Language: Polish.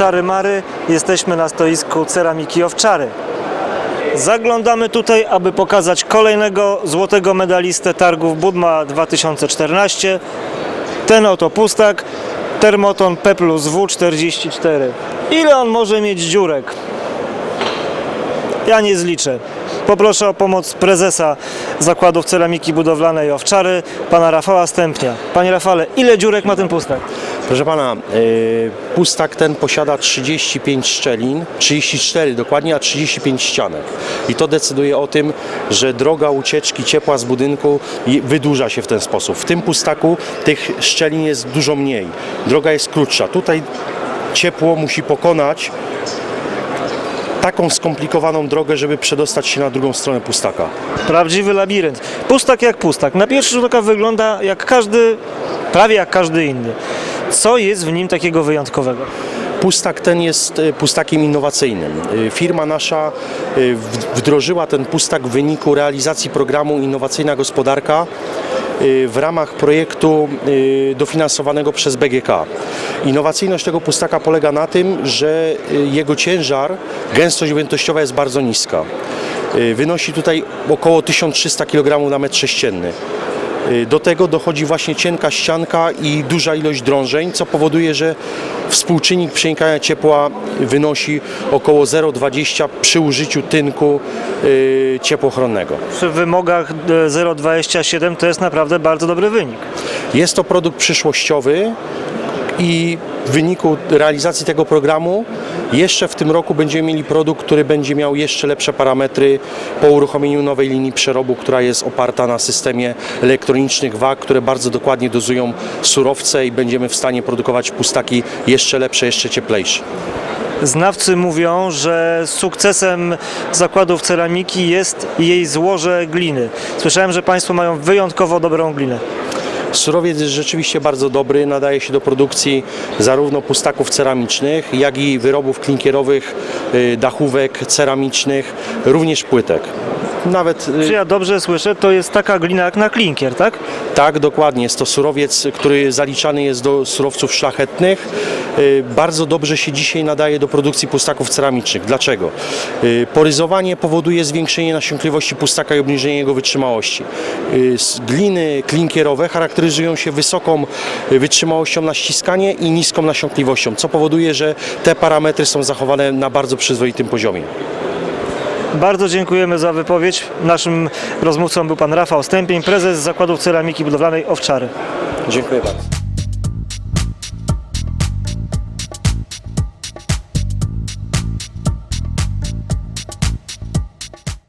Owczary Mary. Jesteśmy na stoisku ceramiki Owczary. Zaglądamy tutaj, aby pokazać kolejnego złotego medalistę targów Budma 2014. Ten oto pustak, Thermoton P plus W44. Ile on może mieć dziurek? Ja nie zliczę. Poproszę o pomoc prezesa Zakładów Ceramiki Budowlanej Owczary, pana Rafała Stępnia. Panie Rafale, ile dziurek ma ten pustak? Proszę pana, y, pustak ten posiada 35 szczelin, 34 dokładnie, a 35 ścianek. I to decyduje o tym, że droga ucieczki ciepła z budynku wydłuża się w ten sposób. W tym pustaku tych szczelin jest dużo mniej. Droga jest krótsza. Tutaj ciepło musi pokonać taką skomplikowaną drogę, żeby przedostać się na drugą stronę pustaka. Prawdziwy labirynt. Pustak jak pustak. Na pierwszy rzut oka wygląda jak każdy, prawie jak każdy inny. Co jest w nim takiego wyjątkowego? Pustak ten jest y, pustakiem innowacyjnym. Y, Firma nasza w- wdrożyła ten pustak w wyniku realizacji programu Innowacyjna Gospodarka w ramach projektu dofinansowanego przez BGK. Innowacyjność tego pustaka polega na tym, że jego ciężar, gęstość objętościowa jest bardzo niska. Wynosi tutaj około 1300 kg na metr sześcienny. Y, Do tego dochodzi właśnie cienka ścianka i duża ilość drążeń, co powoduje, że współczynnik przenikania ciepła wynosi około 0,20 przy użyciu tynku y, ciepłochronnego. Przy wymogach e, 0,27 to jest naprawdę bardzo dobry wynik. Jest to produkt przyszłościowy i w wyniku realizacji tego programu jeszcze w tym roku będziemy mieli produkt, który będzie miał jeszcze lepsze parametry po uruchomieniu nowej linii przerobu, która jest oparta na systemie elektronicznych wag, które bardzo dokładnie dozują surowce i będziemy w stanie produkować pustaki jeszcze lepsze, jeszcze cieplejsze. Znawcy mówią, że sukcesem zakładów ceramiki jest jej złoże gliny. Słyszałem, że Państwo mają wyjątkowo dobrą glinę. Surowiec jest rzeczywiście bardzo dobry, nadaje się do produkcji zarówno pustaków ceramicznych, jak i wyrobów klinkierowych, y, dachówek ceramicznych, również płytek. Nawet y, Czy ja dobrze słyszę, to jest taka glina jak na klinkier, tak? tak, dokładnie, jest to surowiec, który zaliczany jest do surowców szlachetnych. Y, Bardzo dobrze się dzisiaj nadaje do produkcji pustaków ceramicznych. Dlaczego? Y, Poryzowanie powoduje zwiększenie nasiąkliwości pustaka i obniżenie jego wytrzymałości. Y, Gliny klinkierowe charakteryzują się wysoką wytrzymałością na ściskanie i niską nasiąkliwością, co powoduje, że te parametry są zachowane na bardzo przyzwoitym poziomie. Bardzo dziękujemy za wypowiedź. Naszym rozmówcą był pan Rafał Stępień, prezes Zakładów Ceramiki Budowlanej Owczary. Dziękuję bardzo.